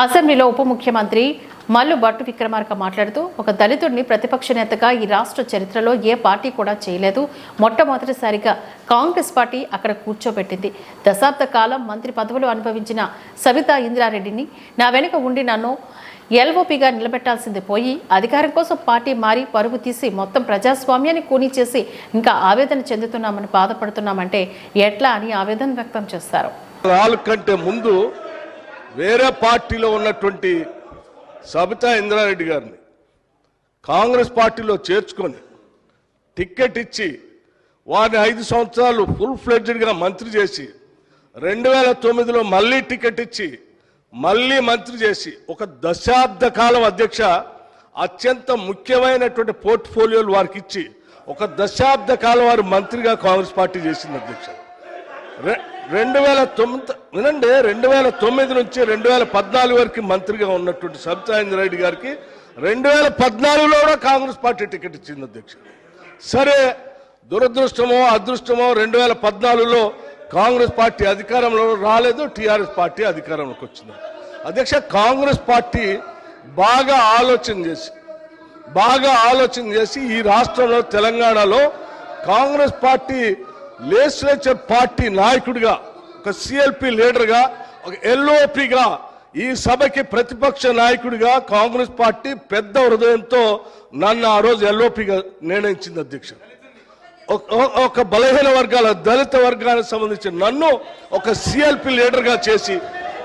అసెంబ్లీలో ఉప ముఖ్యమంత్రి మల్లు భట్టు విక్రమార్క మాట్లాడుతూ ఒక దళితుడిని ప్రతిపక్ష నేతగా ఈ రాష్ట్ర చరిత్రలో ఏ పార్టీ కూడా చేయలేదు. మొట్టమొదటిసారిగా కాంగ్రెస్ పార్టీ అక్కడ కూర్చోబెట్టింది. దశాబ్ద కాలం మంత్రి పదవులు అనుభవించిన సవితా ఇంద్రారెడ్డిని నా వెనుక ఉండి నన్ను ఎల్ఓపిగా నిలబెట్టాల్సింది పోయి అధికారం కోసం పార్టీ మారి పరుగు తీసి మొత్తం ప్రజాస్వామ్యాన్ని కూనీ చేసి ఇంకా ఆవేదన చెందుతున్నామని బాధపడుతున్నామంటే ఎట్లా అని ఆవేదన వ్యక్తం చేస్తారు. ముందు వేరే పార్టీలో ఉన్నటువంటి సబితా ఇంద్రారెడ్డి గారిని కాంగ్రెస్ పార్టీలో చేర్చుకొని టిక్కెట్ ఇచ్చి వారిని ఐదు సంవత్సరాలు ఫుల్ ఫ్లెడ్జ్డ్గా మంత్రి చేసి రెండు వేల తొమ్మిదిలో మళ్ళీ టికెట్ ఇచ్చి మళ్ళీ మంత్రి చేసి ఒక దశాబ్ద కాలం అధ్యక్ష అత్యంత ముఖ్యమైనటువంటి పోర్ట్ఫోలియోలు వారికి ఇచ్చి ఒక దశాబ్ద కాలం వారు మంత్రిగా కాంగ్రెస్ పార్టీ చేసింది అధ్యక్ష. రే రెండు వేల తొమ్మిది వినండి రెండు వేల తొమ్మిది నుంచి రెండు వేల పద్నాలుగు వరకు మంత్రిగా ఉన్నటువంటి సబితా రెడ్డి గారికి రెండు వేల పద్నాలుగులో కూడా కాంగ్రెస్ పార్టీ టికెట్ ఇచ్చింది అధ్యక్ష సరే దురదృష్టమో అదృష్టమో రెండు వేల పద్నాలుగులో కాంగ్రెస్ పార్టీ అధికారంలో రాలేదు టీఆర్ఎస్ పార్టీ అధికారంలోకి వచ్చింది. అధ్యక్ష కాంగ్రెస్ పార్టీ బాగా ఆలోచన చేసి బాగా ఆలోచన చేసి ఈ రాష్ట్రంలో తెలంగాణలో కాంగ్రెస్ పార్టీ లేజిస్లేచర్ పార్టీ నాయకుడిగా ఒక సిఎల్పి లీడర్గా ఒక ఎల్ఓపిగా ఈ సభకి ప్రతిపక్ష నాయకుడిగా కాంగ్రెస్ పార్టీ పెద్ద హృదయంతో నన్ను ఆ రోజు ఎల్ఓపిగా నిర్ణయించింది అధ్యక్ష ఒక- ఒక- బలహీన వర్గాల దళిత వర్గానికి సంబంధించిన నన్ను ఒక సిఎల్పి లీడర్గా చేసి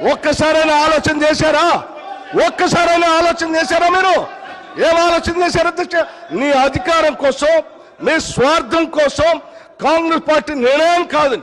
ఒక్కసారైనా ఆలోచన చేశారా? ఒక్కసారైనా ఆలోచన చేశారా మీరు? ఏం ఆలోచన చేశారు? అధ్యక్ష నీ అధికారం కోసం నీ స్వార్థం కోసం కాంగ్రెస్ పార్టీ నిర్ణయం కాదని.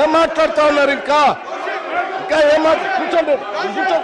ఏం మాట్లాడుతా ఉన్నారు ఇంకా? ఇంకా ఏం మాట్లా కూర్చోండి. కూర్చోండి.